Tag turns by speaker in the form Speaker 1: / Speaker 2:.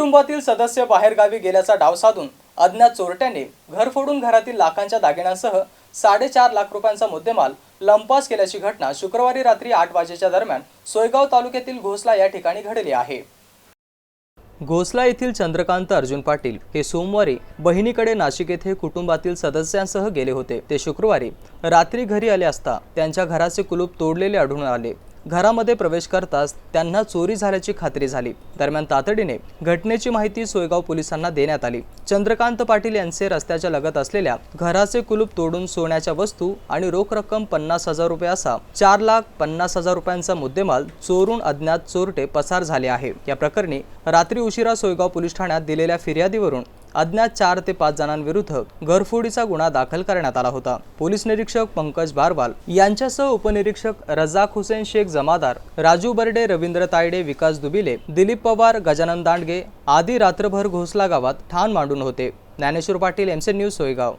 Speaker 1: कुटुंबातील सदस्य बाहेरगावी गेल्याचा डाव साधून अज्ञात चोरट्याने घर फोडून घरातील लाखांच्या दागिन्यांसह साडेचार लाख रुपयांचा मुद्देमाल लंपास केल्याची घटना शुक्रवारी रात्री आठ वाजेच्या दरम्यान सोयगाव तालुक्यातील घोसला या ठिकाणी घडली आहे. घोसला येथील चंद्रकांत अर्जुन पाटील हे सोमवारी बहिणीकडे नाशिक येथे कुटुंबातील सदस्यांसह गेले होते. ते शुक्रवारी रात्री घरी आले असता त्यांच्या घराचे कुलूप तोडलेले आढळून आले. घरामध्ये प्रवेश करताच त्यांना चोरी झाल्याची खात्री झाली. दरम्यान तातडीने घटनेची माहिती सोयगाव पोलिसांना देण्यात आली. चंद्रकांत पाटील यांचे रस्त्याच्या लगत असलेल्या घराचे कुलूप तोडून सोन्याच्या वस्तू आणि रोख रक्कम पन्नास हजार रुपये असा चार लाख पन्नास हजार रुपयांचा मुद्देमाल चोरून अज्ञात चोरटे पसार झाले आहे. या प्रकरणी रात्री उशिरा सोयगाव पोलीस ठाण्यात दिलेल्या फिर्यादीवरून अज्ञात चार ते पाच जणांविरुद्ध घरफोडीचा गुन्हा दाखल करण्यात आला होता. पोलीस निरीक्षक पंकज बारवाल यांच्यासह उपनिरीक्षक रजाक हुसेन शेख जमादार राजू बर्डे रवींद्र तायडे विकास दुबिले दिलीप पवार गजानन दांडगे आदी रात्रभर घोसला गावात ठाण मांडून होते. Dnyaneshwar Patil MC news Soygaon.